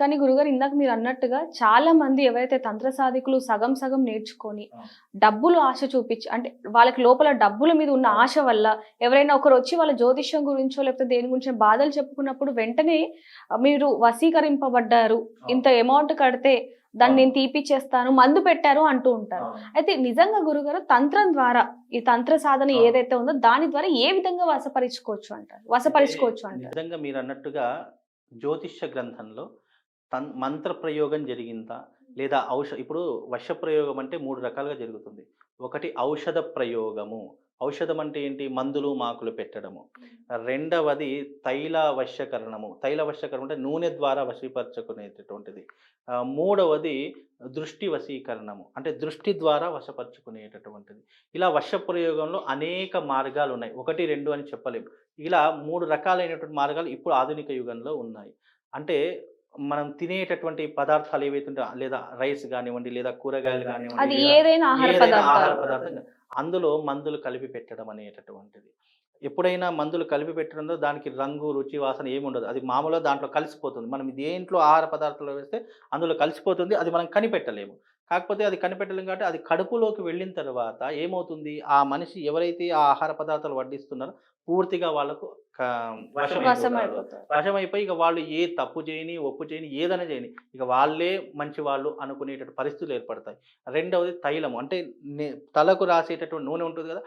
కానీ గురుగారు ఇందాక మీరు అన్నట్టుగా చాలా మంది ఎవరైతే తంత్ర సాధికులు సగం సగం నేర్చుకొని. డబ్బులు ఆశ చూపించి అంటే వాళ్ళకి లోపల డబ్బుల మీద ఉన్న ఆశ వల్ల ఎవరైనా ఒకరు వచ్చి వాళ్ళ జ్యోతిష్యం గురించో లేకపోతే దేని గురించో బాధలు చెప్పుకున్నప్పుడు వెంటనే మీరు వశీకరింపబడ్డారు. ఇంత అమౌంట్ కడితే దాన్ని నేను తీపిచ్చేస్తాను మందు పెట్టారు అంటూ ఉంటారు. అయితే నిజంగా గురుగారు తంత్రం ద్వారా ఈ తంత్ర సాధన. ఏదైతే ఉందో దాని ద్వారా ఏ విధంగా వశపరుచుకోవచ్చు అంటారు? వశపరుచుకోవచ్చు అంటారు? నిజంగా మీరు అన్నట్టుగా జ్యోతిష్య గ్రంథంలో తన్ మంత్ర ప్రయోగం జరిగిందా? లేదా ఔష ఇప్పుడు వశ ప్రయోగం అంటే మూడు రకాలుగా జరుగుతుంది. ఒకటి ఔషధ ప్రయోగము. ఔషధం అంటే ఏంటి? మందులు మాకులు పెట్టడము. రెండవది తైల వశ్యకరణము తైల వశ్యకరణం అంటే నూనె ద్వారా వశీపరచుకునేటటువంటిది. మూడవది దృష్టి వశీకరణము. అంటే దృష్టి ద్వారా వశపరుచుకునేటటువంటిది. ఇలా వశ ప్రయోగంలో అనేక మార్గాలు ఉన్నాయి. ఒకటి రెండు అని చెప్పలేము ఇలా మూడు రకాలైనటువంటి మార్గాలు ఇప్పుడు ఆధునిక యుగంలో ఉన్నాయి. అంటే మనం తినేటటువంటి పదార్థాలు ఏవైతే ఉంటాయో లేదా రైస్ కానివ్వండి లేదా కూరగాయలు కానివ్వండి ఏదైనా ఆహార పదార్థం అందులో మందులు కలిపి పెట్టడం అనేటటువంటిది. ఎప్పుడైనా మందులు కలిపి పెట్టడంలో దానికి రంగు రుచి వాసన ఏమి ఉండదు. అది మామూలుగా దాంట్లో కలిసిపోతుంది. మనం దేంట్లో ఆహార పదార్థాలు వేస్తే అందులో కలిసిపోతుంది అది మనం కనిపెట్టలేము. కాకపోతే అది కనిపెట్టలేము కాబట్టి అది కడుపులోకి వెళ్ళిన తర్వాత ఏమవుతుంది? ఆ మనిషి ఎవరైతే ఆ ఆహార పదార్థాలు వడ్డిస్తున్నారో పూర్తిగా వాళ్ళకు వశమైపోయి ఇక వాళ్ళు ఏ తప్పు చేయని ఒప్పు చేయని ఏదైనా చేయని ఇక వాళ్ళే మంచి వాళ్ళు అనుకునేటటువంటి పరిస్థితులు ఏర్పడతాయి. రెండవది తైలము. అంటే తలకు రాసేటటువంటి నూనె ఉంటుంది కదా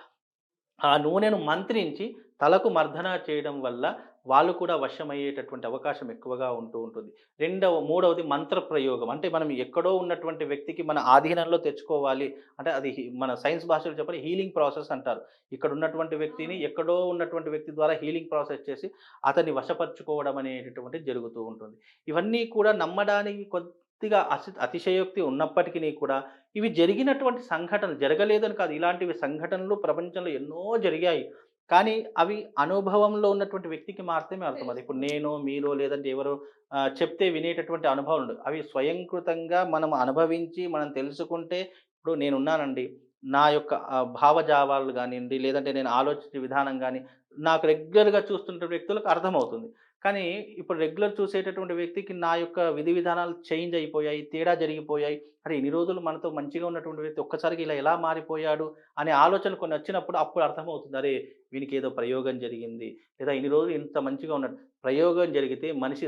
ఆ నూనెను మంత్రించి తలకు మర్దన చేయడం వల్ల వాళ్ళు కూడా వశమయ్యేటటువంటి అవకాశం ఎక్కువగా ఉంటూ ఉంటుంది. రెండవ మూడవది మంత్ర ప్రయోగం. అంటే మనం ఎక్కడో ఉన్నటువంటి వ్యక్తికి మన ఆధీనంలో తెచ్చుకోవాలి. అంటే అది మన సైన్స్ భాషలో చెప్పాలి హీలింగ్ ప్రాసెస్ అంటారు. ఇక్కడ ఉన్నటువంటి వ్యక్తిని ఎక్కడో ఉన్నటువంటి వ్యక్తి ద్వారా హీలింగ్ ప్రాసెస్ చేసి అతన్ని వశపరుచుకోవడం అనేటటువంటిది జరుగుతూ ఉంటుంది. ఇవన్నీ కూడా నమ్మడానికి కొద్దిగా అతి అతిశయోక్తి ఉన్నప్పటికీ కూడా ఇవి జరిగినటువంటి సంఘటనలు జరగలేదని కాదు. ఇలాంటివి సంఘటనలు ప్రపంచంలో ఎన్నో జరిగాయి. కానీ అవి అనుభవంలో ఉన్నటువంటి వ్యక్తికి మాత్రమే అర్థమవుతుంది ఇప్పుడు నేను మీరు లేదంటే ఎవరు చెప్తే వినేటటువంటి అనుభవం ఉండదు. అవి స్వయంకృతంగా మనం అనుభవించి మనం తెలుసుకుంటే ఇప్పుడు నేనున్నానండి. నా యొక్క భావజావాలు కానివ్వండి లేదంటే నేను ఆలోచించే విధానం కానీ నాకు రెగ్యులర్గా చూస్తున్న వ్యక్తులకు అర్థమవుతుంది. కానీ ఇప్పుడు రెగ్యులర్ చూసేటటువంటి వ్యక్తికి నా యొక్క విధి విధానాలు చేంజ్ అయిపోయాయి తేడా జరిగిపోయాయి. అరే ఇన్ని రోజులు మనతో మంచిగా ఉన్నటువంటి వ్యక్తి ఒక్కసారికి ఇలా ఎలా మారిపోయాడు అనే ఆలోచన కొన్ని వచ్చినప్పుడు అప్పుడు అర్థమవుతుంది. అరే వీనికి ఏదో ప్రయోగం జరిగింది. లేదా ఇన్ని రోజులు ఇంత మంచిగా ఉన్నాడు. ప్రయోగం జరిగితే మనిషి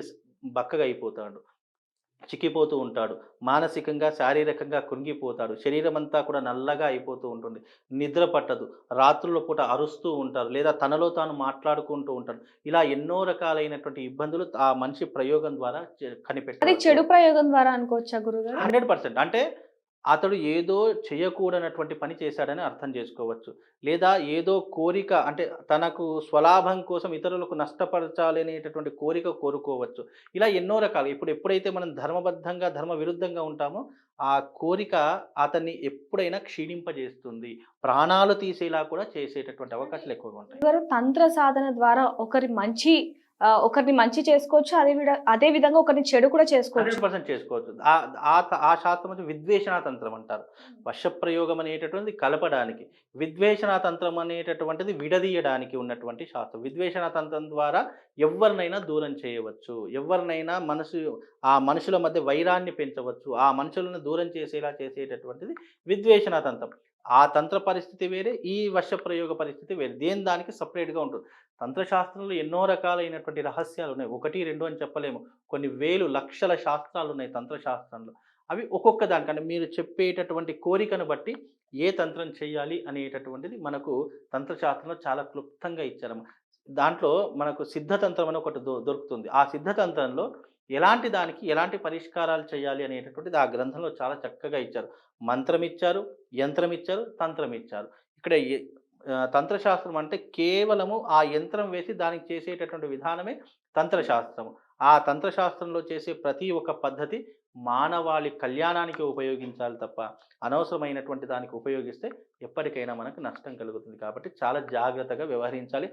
బక్కగా అయిపోతాడు. చిక్కిపోతూ ఉంటాడు. మానసికంగా శారీరకంగా కృంగిపోతాడు. శరీరం అంతా కూడా నల్లగా అయిపోతూ ఉంటుంది. నిద్ర పట్టదు. రాత్రుల పూట అరుస్తూ ఉంటారు. లేదా తనలో తాను మాట్లాడుకుంటూ ఉంటాడు. ఇలా ఎన్నో రకాలైనటువంటి ఇబ్బందులు ఆ మనిషి ప్రయోగం ద్వారా కనిపెట్టారు చెడు ప్రయోగం ద్వారా అనుకోవచ్చా గురుగారు? Hundred percent. అంటే అతడు ఏదో చేయకూడనటువంటి పని చేశాడని అర్థం చేసుకోవచ్చు. లేదా ఏదో కోరిక అంటే తనకు స్వలాభం కోసం ఇతరులకు నష్టపరచాలనేటటువంటి కోరిక కోరుకోవచ్చు. ఇలా ఎన్నో రకాలు. ఇప్పుడు ఎప్పుడైతే మనం ధర్మబద్ధంగా ధర్మ విరుద్ధంగా ఉంటామో ఆ కోరిక అతన్ని ఎప్పుడైనా క్షీణింపజేస్తుంది. ప్రాణాలు తీసేలా కూడా చేసేటటువంటి అవకాశాలు ఎక్కువగా ఉంటాయి. తంత్ర సాధన ద్వారా ఒకరి మంచి ఒకరిని మంచి చేసుకోవచ్చు అదే అదే విధంగా ఒకరిని చెడు కూడా చేసుకోవచ్చు. పర్సెంట్ చేసుకోవచ్చు. ఆ- శాస్త్రం వచ్చి విద్వేషణ తంత్రం అంటారు. వశప్రయోగం అనేటటువంటిది కలపడానికి. విద్వేషణ తంత్రం అనేటటువంటిది విడదీయడానికి ఉన్నటువంటి శాస్త్రం. విద్వేషణ తంత్రం ద్వారా ఎవరినైనా దూరం చేయవచ్చు. ఎవరినైనా మనసు ఆ మనుషుల మధ్య వైరాన్ని పెంచవచ్చు. ఆ మనుషులను దూరం చేసేలా చేసేటటువంటిది విద్వేషణ తంత్రం. ఆ తంత్ర పరిస్థితి వేరే ఈ వర్ష ప్రయోగ పరిస్థితి వేరే. దేని దానికి సపరేట్గా ఉంటుంది? తంత్రశాస్త్రంలో ఎన్నో రకాలైనటువంటి రహస్యాలు ఉన్నాయి. ఒకటి రెండు అని చెప్పలేము. కొన్ని వేలు లక్షల శాస్త్రాలు ఉన్నాయి తంత్రశాస్త్రంలో. అవి ఒక్కొక్క దానికంటే మీరు చెప్పేటటువంటి కోరికను బట్టి ఏ తంత్రం చేయాలి అనేటటువంటిది మనకు తంత్రశాస్త్రంలో చాలా క్లుప్తంగా ఇచ్చారు దాంట్లో మనకు సిద్ధతంత్రం అని ఒకటి దొ- దొరుకుతుంది. ఆ సిద్ధతంత్రంలో ఎలాంటి దానికి ఎలాంటి పరిష్కారాలు చేయాలి అనేటటువంటిది ఆ గ్రంథంలో చాలా చక్కగా ఇచ్చారు. మంత్రం ఇచ్చారు యంత్రం ఇచ్చారు తంత్రం ఇచ్చారు ఇక్కడ ఏ- తంత్రశాస్త్రం అంటే కేవలము ఆ యంత్రం వేసి దానికి చేసేటటువంటి విధానమే తంత్రశాస్త్రము. ఆ తంత్రశాస్త్రంలో చేసే ప్రతి ఒక్క పద్ధతి మానవాళి కళ్యాణానికి ఉపయోగించాలి తప్ప అనవసరమైనటువంటి దానికి ఉపయోగిస్తే ఎప్పటికైనా మనకు నష్టం కలుగుతుంది. కాబట్టి చాలా జాగ్రత్తగా వ్యవహరించాలి.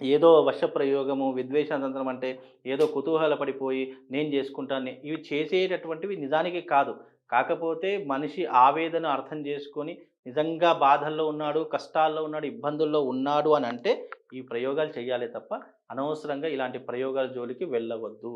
ఏదో వశ ప్రయోగము విద్వేషణ అంటే ఏదో కుతూహల పడిపోయి నేను చేసుకుంటాను ఇవి చేసేటటువంటివి నిజానికి కాదు. కాకపోతే మనిషి ఆవేదన అర్థం చేసుకొని నిజంగా బాధల్లో ఉన్నాడు కష్టాల్లో ఉన్నాడు ఇబ్బందుల్లో ఉన్నాడు అని అంటే ఈ ప్రయోగాలు చేయాలి తప్ప అనవసరంగా ఇలాంటి ప్రయోగాల జోలికి వెళ్ళవద్దు.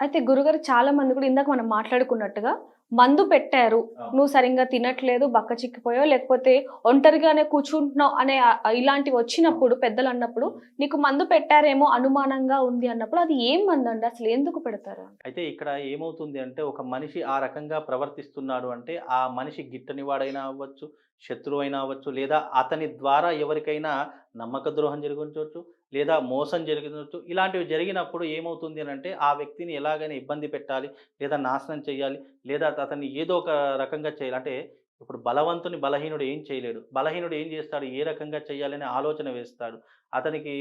అయితే గురుగారు చాలా మంది కూడా ఇందాక మనం మాట్లాడుకున్నట్టుగా మందు పెట్టారు. నువ్వు సరిగ్గా తినట్లేదు బక్క చిక్కిపోయావు లేకపోతే ఒంటరిగానే కూర్చుంటున్నావు అనే ఇలాంటివి వచ్చినప్పుడు పెద్దలు అన్నప్పుడు నీకు మందు పెట్టారేమో అనుమానంగా ఉంది అన్నప్పుడు అది ఏం మందు అండి అసలు ఎందుకు పెడతారు? అయితే ఇక్కడ ఏమవుతుంది అంటే ఒక మనిషి ఆ రకంగా ప్రవర్తిస్తున్నాడు అంటే ఆ మనిషి గిట్టని వాడైనా అవ్వచ్చు శత్రువు అయినా అవ్వచ్చు లేదా అతని ద్వారా ఎవరికైనా నమ్మక ద్రోహం జరిగించవచ్చు లేదా మోసం జరిగించవచ్చు ఇలాంటివి జరిగినప్పుడు ఏమవుతుంది అని అంటే ఆ వ్యక్తిని ఎలాగైనా ఇబ్బంది పెట్టాలి లేదా నాశనం చేయాలి లేదా అతన్ని ఏదో ఒక రకంగా చేయాలి. అంటే ఇప్పుడు బలవంతుని బలహీనుడు ఏం చేయలేడు. బలహీనుడు ఏం చేస్తాడు? ఏ రకంగా చేయాలనే ఆలోచన వేస్తాడు. అతనికి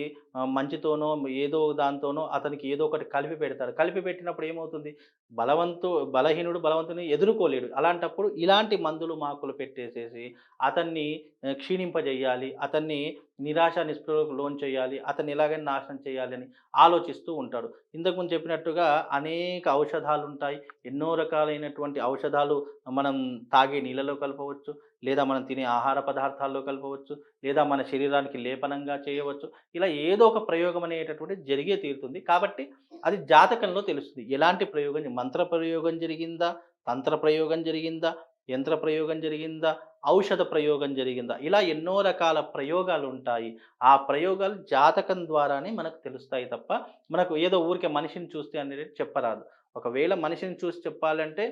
మంచితోనో ఏదో దాంతోనో అతనికి ఏదో ఒకటి కలిపి పెడతాడు. కలిపి పెట్టినప్పుడు ఏమవుతుంది? బలవంతు బలహీనుడు బలవంతుని ఎదుర్కోలేడు. అలాంటప్పుడు ఇలాంటి మందులు మాకులు పెట్టేసేసి అతన్ని క్షీణింపజేయాలి. అతన్ని నిరాశ నిస్పృహకు లోన్ చేయాలి అతను ఎలాగైనా నాశనం చేయాలి అని ఆలోచిస్తూ ఉంటాడు. ఇంతకు ముందు చెప్పినట్టుగా అనేక ఔషధాలు ఉంటాయి. ఎన్నో రకాలైనటువంటి ఔషధాలు మనం తాగే నీళ్ళలో కలపవచ్చు లేదా మనం తినే ఆహార పదార్థాల్లో కలపవచ్చు లేదా మన శరీరానికి లేపనంగా చేయవచ్చు. ఇలా ఏదో ఒక ప్రయోగం అనేటటువంటి జరిగే తీరుతుంది. కాబట్టి అది జాతకంలో తెలుస్తుంది. ఎలాంటి ప్రయోగం? మంత్ర ప్రయోగం జరిగిందా? తంత్ర ప్రయోగం జరిగిందా? యంత్ర ప్రయోగం జరిగిందా? ఔషధ ప్రయోగం జరిగిందా? ఇలా ఎన్నో రకాల ప్రయోగాలు ఉంటాయి ఆ ప్రయోగాలు జాతకం ద్వారానే మనకు తెలుస్తాయి తప్ప మనకు ఏదో ఊరికే మనిషిని చూస్తే అనేది చెప్పరాదు. ఒకవేళ మనిషిని చూసి చెప్పాలంటే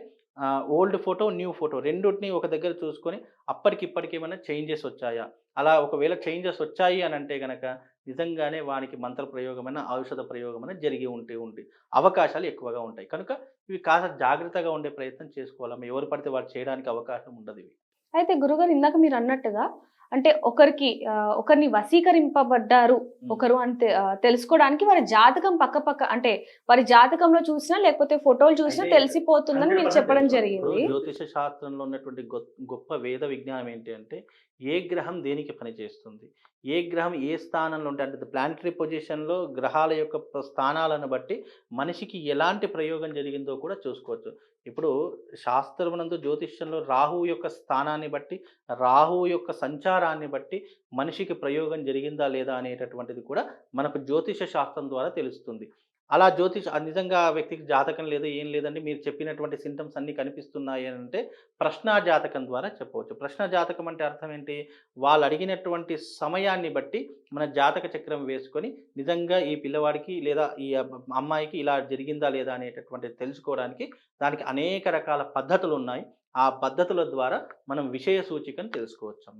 ఓల్డ్ ఫోటో న్యూ ఫోటో రెండుటిని ఒక దగ్గర చూసుకొని అప్పటికిప్పటికి ఏమైనా చేంజెస్ వచ్చాయా? అలా ఒకవేళ చేంజెస్ వచ్చాయి అని అంటే గనక నిజంగానే వానికి మంత్ర ప్రయోగమైన ఔషధ ప్రయోగమైన జరిగి ఉంటే ఉంటే అవకాశాలు ఎక్కువగా ఉంటాయి. కనుక ఇవి కాస్త జాగ్రత్తగా ఉండే ప్రయత్నం చేసుకోవాలి ఎవరు పడితే వారు చేయడానికి అవకాశం ఉండదు ఇవి. అయితే గురుగారు ఇందాక మీరు అన్నట్టుగా అంటే ఒకరికి ఒకరిని వశీకరింపబడ్డారు ఒకరు అంటే తెలుసుకోవడానికి వారి జాతకం పక్క పక్క అంటే వారి జాతకంలో చూసినా లేకపోతే ఫోటోలు చూసినా తెలిసిపోతుందని మీరు 100% చెప్పడం జరిగింది. జ్యోతిష శాస్త్రంలో ఉన్నటువంటి గొప్ప వేద విజ్ఞానం ఏంటి అంటే ఏ గ్రహం దేనికి పనిచేస్తుంది ఏ గ్రహం ఏ స్థానంలో ఉంటే అంటే ప్లానటరీ పొజిషన్లో గ్రహాల యొక్క స్థానాలను బట్టి మనిషికి ఎలాంటి ప్రయోగం జరిగిందో కూడా చూసుకోవచ్చు. ఇప్పుడు శాస్త్రమునందు జ్యోతిష్యంలో రాహువు యొక్క స్థానాన్ని బట్టి రాహువు యొక్క సంచారాన్ని బట్టి మనిషికి ప్రయోగం జరిగిందా లేదా అనేటటువంటిది కూడా మనకు జ్యోతిష శాస్త్రం ద్వారా తెలుస్తుంది. అలా జ్యోతిష్ నిజంగా ఆ వ్యక్తికి జాతకం లేదు ఏం లేదండి. మీరు చెప్పినటువంటి సింటమ్స్ అన్నీ కనిపిస్తున్నాయి అని అంటే ప్రశ్నా జాతకం ద్వారా చెప్పవచ్చు. ప్రశ్న జాతకం అంటే అర్థం ఏంటి? వాళ్ళు అడిగినటువంటి సమయాన్ని బట్టి మన జాతక చక్రం వేసుకొని నిజంగా ఈ పిల్లవాడికి లేదా ఈ అమ్మాయికి ఇలా జరిగిందా లేదా అనేటటువంటి తెలుసుకోవడానికి దానికి అనేక రకాల పద్ధతులు ఉన్నాయి. ఆ పద్ధతుల ద్వారా మనం విషయ సూచికను తెలుసుకోవచ్చు అమ్మా